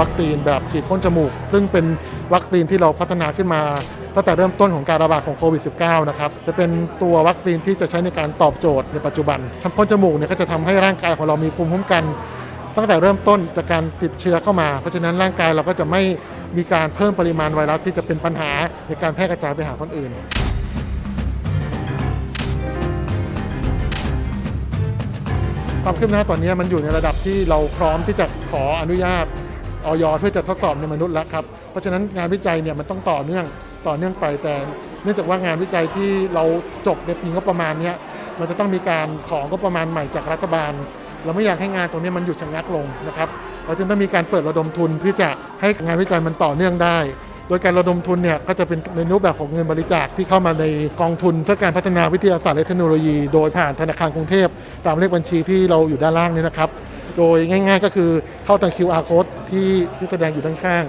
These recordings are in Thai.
วัคซีนแบบฉีดพ่นจมูก ซึ่งเป็นวัคซีนที่เราพัฒนาขึ้นมาตั้งแต่เริ่มต้นของการระบาดของโควิด -19 นะครับจะเป็นตัววัคซีนที่จะใช้ในการตอบโจทย์ในปัจจุบันทำพ่นจมูกเนี่ยก็จะทำให้ร่างกายของเรามีภูมิคุ้มกัน ตั้งแต่เริ่มต้นจากการติดเชื้อเข้ามา เพราะฉะนั้นร่างกายเราก็จะไม่มีการเพิ่มปริมาณไวรัสที่จะเป็นปัญหาในการแพร่กระจายไปหาคนอื่นความคืบหน้าตอนนี้มันอยู่ในระดับที่เราพร้อมที่จะขออนุญาต ออยเพื่อจะทดสอบในมนุษย์แล้วครับ เพราะฉะนั้นงานวิจัยเนี่ยมันต้องต่อเนื่องต่อเนื่องไปแต่ เนื่องจากว่างานวิจัยที่เราจบในปีงบประมาณเนี้ยมันจะต้องมีการของงบประมาณใหม่จากรัฐบาล เราไม่อยากให้งานตรงนี้มันหยุดชะงักลงนะครับเราจึงต้องมีการเปิดระดมทุนเพื่อจะให้งานวิจัยมันต่อเนื่องได้ โดยการระดมทุนเนี่ยก็จะเป็นในรูปแบบของเงินบริจาคที่เข้ามาในกองทุนเพื่อการพัฒนาวิทยาศาสตร์และเทคโนโลยี โดยผ่านธนาคารกรุงเทพตามเลขบัญชีที่เราอยู่ด้านล่างนี้นะครับ โดยง่าย ๆ ก็คือเข้าทาง QR code ที่ที่แสดงอยู่ด้านข้าง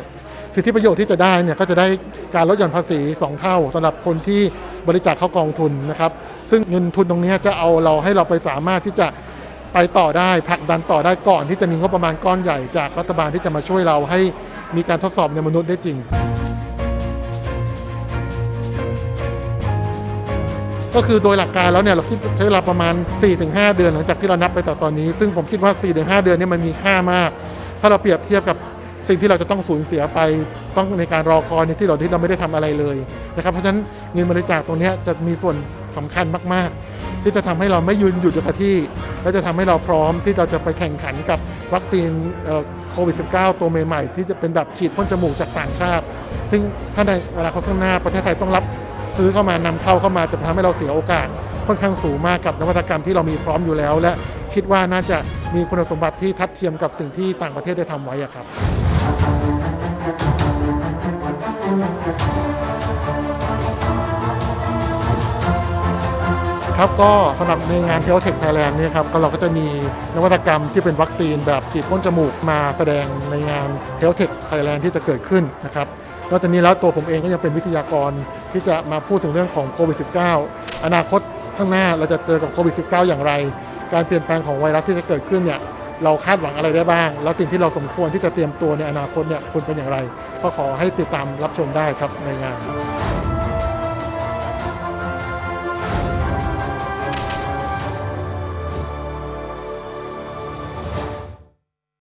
สิทธิประโยชน์ที่จะได้เนี่ยก็จะได้การลดหย่อนภาษี 2 เท่าสำหรับคนที่บริจาคเข้ากองทุนนะครับซึ่งเงินทุนตรงนี้จะเอาเราให้เราไปสามารถที่จะไปต่อได้ผลักดันต่อได้ก่อนที่จะมีงบประมาณก้อนใหญ่จากรัฐบาลที่จะมาช่วยเราให้มีการทดสอบในมนุษย์ได้จริง ก็คือโดยหลักการแล้วเนี่ยเราคิดใช้เวลาประมาณ 4-5 เดือนหลังจากที่เรานับไปต่อตอนนี้ ซึ่งผมคิดว่า 4-5 เดือนนี่มันมีค่ามาก ถ้าเราเปรียบเทียบกับสิ่งที่เราจะต้องสูญเสียไปต้องในการรอคอยในที่เราที่เราไม่ได้ทำอะไรเลยนะครับเพราะฉะนั้นเงินบริจาคตรงนี้จะมีส่วนสำคัญมาก ๆ ที่จะทำให้เราไม่ยืนหยุดอยู่กับที่ และจะทำให้เราพร้อมที่เราจะไปแข่งขันกับวัคซีนเอ่อโควิด -19 ตัวใหม่ ๆ ที่จะเป็นแบบฉีดพ่นจมูกจากต่างชาติ ซึ่งถ้าในเวลาเขาข้างหน้าประเทศไทยต้องรับ ซื้อเข้ามานำเข้าเข้ามาจะทำให้เราเสียโอกาสค่อนข้างสูงมากกับนวัตกรรมที่เรามีพร้อมอยู่แล้ว และคิดว่าน่าจะมีคุณสมบัติที่ทัดเทียมกับสิ่งที่ต่างประเทศได้ทำไว้อะครับครับก็สำหรับในงานเทลเทคไทยแลนด์นี่ครับก็เราก็จะมีนวัตกรรมที่เป็นวัคซีนแบบฉีดพ่นจมูกมาแสดงในงานเทลเทคไทยแลนด์ที่จะเกิดขึ้นนะครับนอกจากนี้แล้วตัวผมเองก็ยังเป็นวิทยากร ที่จะมาพูดถึงเรื่องของโควิด -19 อนาคตข้างหน้าเราจะเจอกับโควิด -19 อย่างไร การเปลี่ยนแปลงของไวรัสที่จะเกิดขึ้นเนี่ยเราคาดหวังอะไรได้บ้าง แล้วสิ่งที่เราสมควรที่จะเตรียมตัวในอนาคตเนี่ยคุณเป็นอย่างไร ก็ขอให้ติดตามรับชมได้ครับในงาน